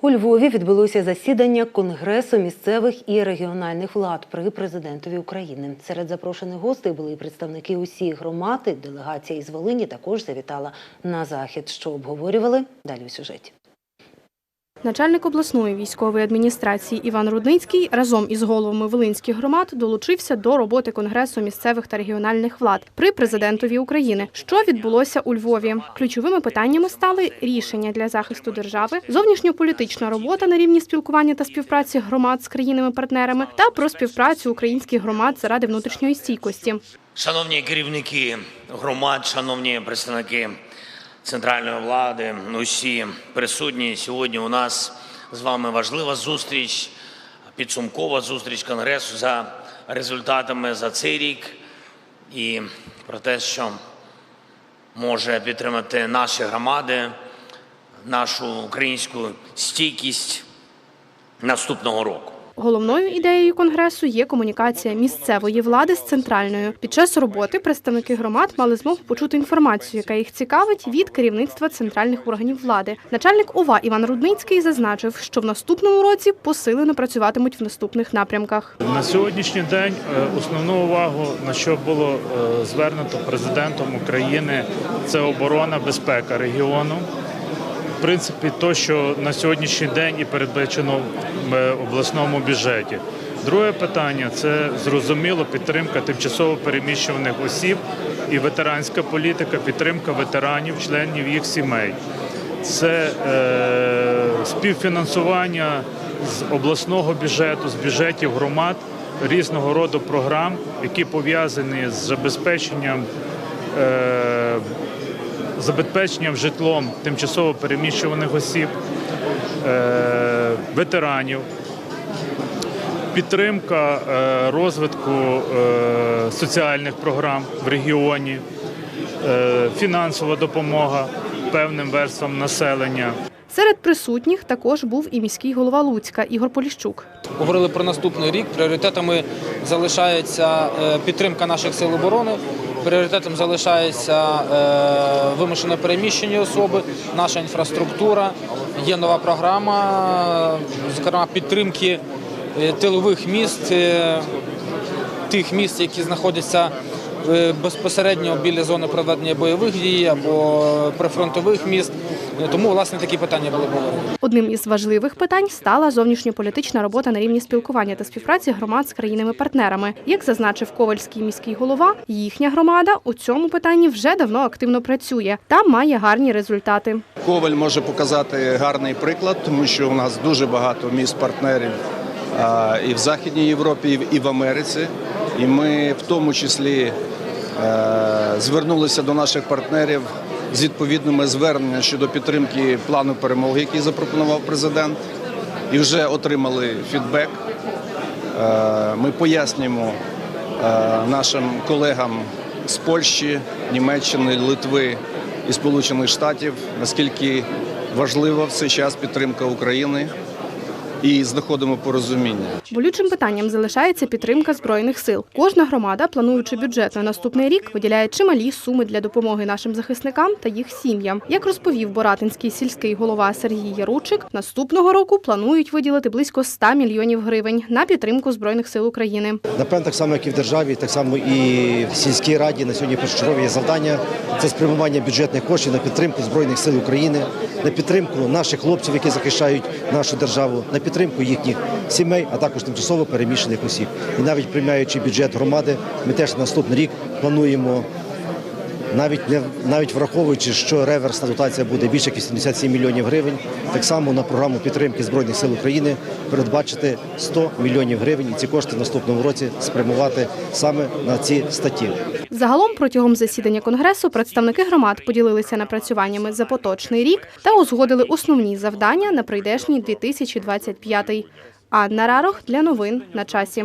У Львові відбулося засідання Конгресу місцевих і регіональних влад при президентові України. Серед запрошених гостей були і представники усіх громад. Делегація із Волині також завітала на захід. Що обговорювали далі у сюжеті. Начальник обласної військової адміністрації Іван Рудницький разом із головами волинських громад долучився до роботи Конгресу місцевих та регіональних влад при президентові України, що відбулося у Львові. Ключовими питаннями стали рішення для захисту держави, зовнішньополітична робота на рівні спілкування та співпраці громад з країнами-партнерами та про співпрацю українських громад заради внутрішньої стійкості. Шановні керівники громад, шановні представники центральної влади, усі присутні сьогодні. У нас з вами важлива зустріч, підсумкова зустріч конгресу за результатами за цей рік і про те, що може підтримати наші громади, нашу українську стійкість наступного року. Головною ідеєю конгресу є комунікація місцевої влади з центральною. Під час роботи представники громад мали змогу почути інформацію, яка їх цікавить від керівництва центральних органів влади. Начальник ОВА Іван Рудницький зазначив, що в наступному році посилено працюватимуть в наступних напрямках. На сьогоднішній день е, основну увагу на що було е, звернуто президентом України, це оборона, безпека регіону. Принципі, то, що на сьогоднішній день і передбачено в е, обласному бюджеті. Друге питання це зрозуміло підтримка тимчасово переміщуваних осіб і ветеранська політика, підтримка ветеранів, членів їх сімей. Це е, співфінансування з обласного бюджету, з бюджетів громад різного роду програм, які пов'язані з забезпеченням. Е, забезпеченням житлом тимчасово переміщуваних осіб, е, ветеранів, підтримка е, розвитку е, соціальних програм в регіоні, фінансова допомога певним верствам населення. Серед присутніх також був і міський голова Луцька Ігор Поліщук. Говорили про наступний рік. Пріоритетами залишається підтримка наших сил оборони. Пріоритетом залишається вимушене вимушено переміщені особи, наша інфраструктура. Є нова програма, е, зокрема підтримки е, тилових міст, е, тих міст, які знаходяться е, безпосередньо біля зони проведення бойових дій або прифронтових міст. Е, Тому власне такі питання були обговорені. Одним із важливих питань стала зовнішньополітична робота на рівні спілкування та співпраці громад з країнами-партнерами. Як зазначив ковальський міський голова, їхня громада у цьому питанні вже давно активно працює та має гарні результати. Коваль може показати гарний приклад, тому що у нас дуже багато міст партнерів і в Західній Європі, і в- Америці. І ми в тому числі е, звернулися до наших партнерів з відповідними зверненнями щодо підтримки плану перемоги, який запропонував президент, і вже отримали фідбек. Е, Ми пояснюємо е, нашим колегам з Польщі, Німеччини, Литви і Сполучених Штатів, наскільки важлива в цей час підтримка України і знаходимо порозуміння. Болючим питанням залишається підтримка збройних сил. Кожна громада, плануючи бюджет на наступний рік, виділяє чималі суми для допомоги нашим захисникам та їх сім'ям. Як розповів Боратинський сільський голова Сергій Яручик, наступного року планують виділити близько 100 мільйонів гривень на підтримку збройних сил України. Напевно, так само, як і в державі, так само і в сільській раді на сьогодні першочергові завдання це спрямування бюджетних коштів на підтримку збройних сил України, на підтримку наших хлопців, які захищають нашу державу, на підтримку їхніх сімей, а також тимчасово переміщених осіб. І навіть приймаючи бюджет громади, ми теж на наступний рік плануємо. Навіть не навіть враховуючи, що реверсна дотація буде більше як 87 мільйонів гривень, так само на програму підтримки збройних сил України передбачити 100 мільйонів гривень, і ці кошти в наступному році спрямувати саме на ці статті. Загалом протягом засідання конгресу представники громад поділилися напрацюваннями за поточний рік та узгодили основні завдання на прийдешній 2025. Анна Рарох для новин на часі.